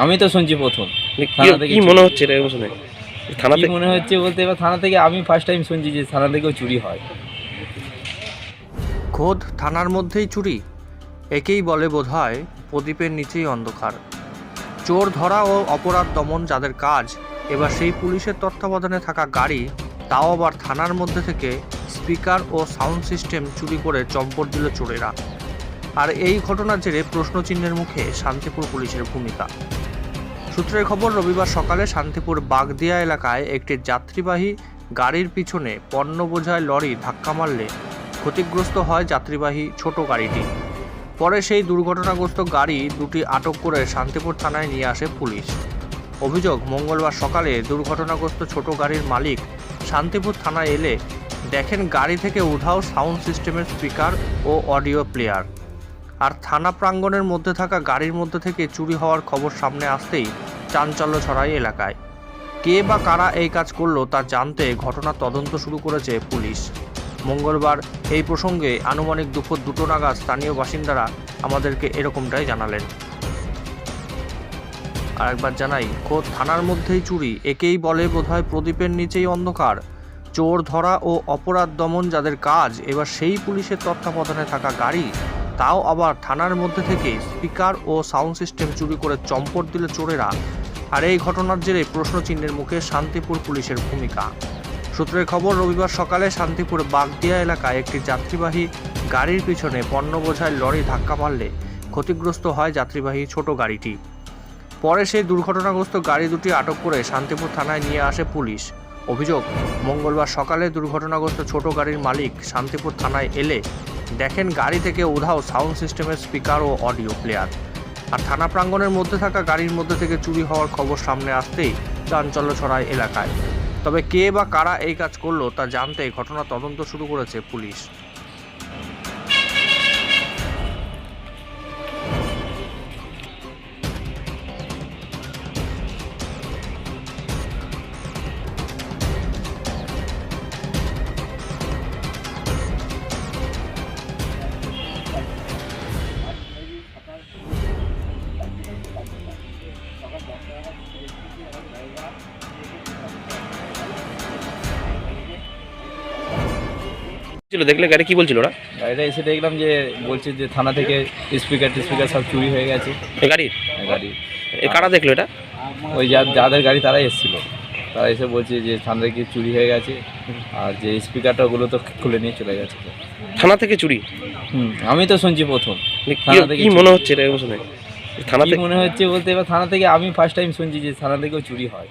আমি তো শুনছি প্রথম। কি- থানা থেকে মনে হচ্ছে এটা শুনে থানা থেকে মনে হচ্ছে বলতে এবার থানা থেকে আমি ফার্স্ট টাইম শুনছি যে থানা থেকেও চুরি হয়। খোদ থানার মধ্যেই চুরি। একেই বলে বোধ হয় প্রদীপের নিচেই অন্ধকার। চোর ধরা ও অপরাধ দমন যাদের কাজ এবার সেই পুলিশের তত্ত্বাবধানে থাকা গাড়ি তাও আবার থানার মধ্যে থেকে স্পিকার ও সাউন্ড সিস্টেম চুরি করে চম্পট দিল চোরেরা। আর এই ঘটনার জেরে প্রশ্নচিহ্নের মুখে শান্তিপুর পুলিশের ভূমিকা। সূত্রের খবর, রবিবার সকালে শান্তিপুর বাগদিয়া এলাকায় একটি যাত্রীবাহী গাড়ির পিছনে পণ্য বোঝায় লরি ধাক্কা মারলে ক্ষতিগ্রস্ত হয় যাত্রীবাহী ছোট গাড়িটি। পরে সেই দুর্ঘটনাগ্রস্ত গাড়ি দুটি আটক করে শান্তিপুর থানায় নিয়ে আসে পুলিশ। অভিযোগ, মঙ্গলবার সকালে দুর্ঘটনাগ্রস্ত ছোট গাড়ির মালিক শান্তিপুর থানায় এলে দেখেন গাড়ি থেকে উধাও সাউন্ড সিস্টেমের স্পিকার ও অডিও প্লেয়ার। আর থানা প্রাঙ্গণের মধ্যে থাকা গাড়ির মধ্যে থেকে চুরি হওয়ার খবর সামনে আসতেই চাঞ্চল্য ছড়ায় এলাকায়। কে বা কারা এই কাজ করল তা জানতে ঘটনা তদন্ত শুরু করেছে পুলিশ। মঙ্গলবার এই প্রসঙ্গে আনুমানিক দুপুর দুটো নাগাদ স্থানীয় বাসিন্দারা আমাদেরকে এরকমটাই জানালেন। আরেকবার জানাই, খোদ থানার মধ্যেই চুরি, একেই বলে বোধহয় প্রদীপের নিচেই অন্ধকার। চোর ধরা ও অপরাধ দমন যাদের কাজ, এবার সেই পুলিশের তত্ত্বাবধানে থাকা গাড়ি তাও আবার থানার মধ্যে থেকে স্পিকার ও সাউন্ড সিস্টেম চুরি করে চম্পট দিল চোরেরা। আর এই ঘটনার জেরে প্রশ্নচিহ্নের মুখে শান্তিপুর পুলিশের ভূমিকা। সূত্রের খবর, রবিবার সকালে শান্তিপুর বাগদিয়া এলাকায় একটি যাত্রীবাহী গাড়ির পিছনে পণ্য বোঝায় লরি ধাক্কা মারলে ক্ষতিগ্রস্ত হয় যাত্রীবাহী ছোট গাড়িটি। পরে সেই দুর্ঘটনাগ্রস্ত গাড়ি দুটি আটক করে শান্তিপুর থানায় নিয়ে আসে পুলিশ। অভিযোগ, মঙ্গলবার সকালে দুর্ঘটনাগ্রস্ত ছোট গাড়ির মালিক শান্তিপুর থানায় এলে দেখেন গাড়ি থেকে উধাও সাউন্ড সিস্টেমের স্পিকার ও অডিও প্লেয়ার। আর থানা প্রাঙ্গণের মধ্যে থাকা গাড়ির মধ্যে থেকে চুরি হওয়ার খবর সামনে আসতেই চাঞ্চল্য ছড়ায় এলাকায়। তবে কে বা কারা এই কাজ করল তা জানতে ঘটনা তদন্ত শুরু করেছে পুলিশ। ছিল দেখলে গাড়ি কি বলছিল ওরা? গাড়িটা এসে দেখলাম যে বলছে যে থানা থেকে স্পিকার টিস্পিকার সব চুরি হয়ে গেছে। গাড়ির গাড়ি? এ কারা দেখল এটা? ওই যা যাদের গাড়ি তারাই এসেছিল। তারা এসে বলছে যে থানা থেকে চুরি হয়ে গেছে। আর যে স্পিকারটা ওগুলো তো খুলে নিয়ে চলে গেছে। থানা থেকে চুরি? হুম আমি তো শুনছি প্রথম। কি- থানা থেকে কি মনে হচ্ছে এটা শুনে থানা মনে হচ্ছে বলতে এবার থানা থেকে আমি ফার্স্ট টাইম শুনছি যে থানা থেকেও চুরি হয়।